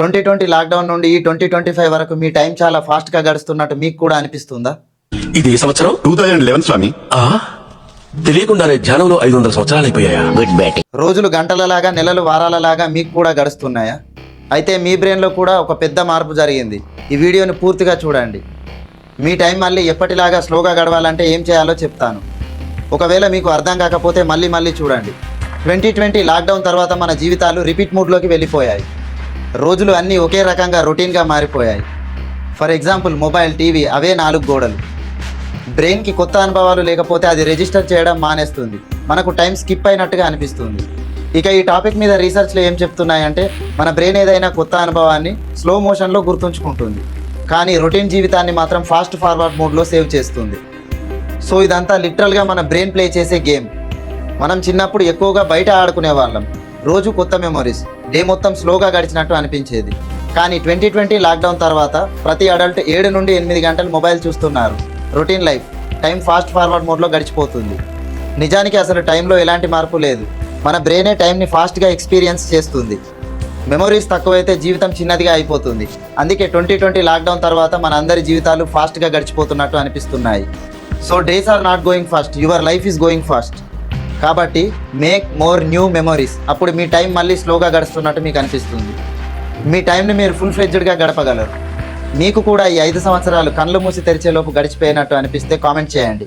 Twenty twenty lockdown నుండి ఈ twenty twenty five వరకు మీ టైం చాలా ఫాస్ట్గా గడుస్తున్నట్టు మీకు కూడా అనిపిస్తుందా? ఇది సంవత్సరం? టూ థౌజండ్ లెవెన్ స్వామి. ఆ? తెలియకుండానే ధ్యానంలో ఐదు వందల సంవత్సరాలు అయిపోయాయా? Good batting. రోజులు గంటలలాగా నెలలు వారాలలాగా మీకు కూడా గడుస్తున్నాయా? అయితే మీ బ్రెయిన్లో కూడా ఒక పెద్ద మార్పు జరిగింది. ఈ వీడియోని పూర్తిగా చూడండి. మీ టైం మళ్ళీ ఎప్పటిలాగా స్లోగా గడవాలంటే ఏం చేయాలో చెప్తాను. ఒకవేళ మీకు అర్థం కాకపోతే మళ్ళీ మళ్ళీ చూడండి. ట్వంటీ ట్వంటీ లాక్డౌన్ తర్వాత మన జీవితాలు రిపీట్ మూడ్లోకి వెళ్ళిపోయాయి. రోజులు అన్నీ ఒకే రకంగా రొటీన్గా మారిపోయాయి. ఫర్ ఎగ్జాంపుల్ మొబైల్ టీవీ అవే నాలుగు గోడలు. బ్రెయిన్కి కొత్త అనుభవాలు లేకపోతే అది రిజిస్టర్ చేయడం మానేస్తుంది. మనకు టైం స్కిప్ అయినట్టుగా అనిపిస్తుంది. ఇక ఈ టాపిక్ మీద రీసెర్చ్లు ఏం చెప్తున్నాయంటే మన బ్రెయిన్ ఏదైనా కొత్త అనుభవాన్ని స్లో మోషన్లో గుర్తుంచుకుంటుంది. కానీ రొటీన్ జీవితాన్ని మాత్రం ఫాస్ట్ ఫార్వర్డ్ మోడ్లో సేవ్ చేస్తుంది. సో ఇదంతా లిటరల్గా మన బ్రెయిన్ ప్లే చేసే గేమ్. మనం చిన్నప్పుడు ఎక్కువగా బయట ఆడుకునే వాళ్ళం రోజు కొత్త మెమొరీస్ డే మొత్తం స్లోగా గడిచినట్టు అనిపించేది. కానీ ట్వంటీ ట్వంటీ లాక్డౌన్ తర్వాత ప్రతి అడల్ట్ ఏడు నుండి ఎనిమిది గంటలు మొబైల్ చూస్తున్నారు. Routine life time fast forward మోడ్లో గడిచిపోతుంది. నిజానికి అసలు టైంలో ఎలాంటి మార్పు లేదు. మన బ్రెయినే టైంని ఫాస్ట్గా ఎక్స్పీరియన్స్ చేస్తుంది. మెమొరీస్ తక్కువైతే జీవితం చిన్నదిగా అయిపోతుంది. అందుకే ట్వంటీ ట్వంటీ లాక్డౌన్ తర్వాత మన అందరి జీవితాలు ఫాస్ట్గా గడిచిపోతున్నట్టు అనిపిస్తున్నాయి. So days are not going fast your life is going fast కాబట్టి మేక్ మోర్ న్యూ మెమొరీస్ అప్పుడు మీ టైం మళ్ళీ స్లోగా గడుస్తున్నట్టు మీకు అనిపిస్తుంది. మీ టైంని మీరు ఫుల్ ఫ్లెడ్జ్డ్గా గడపగలరు. మీకు కూడా ఈ ఐదు సంవత్సరాలు కళ్ళు మూసి తెరిచేలోపు గడిచిపోయినట్టు అనిపిస్తే కామెంట్ చేయండి.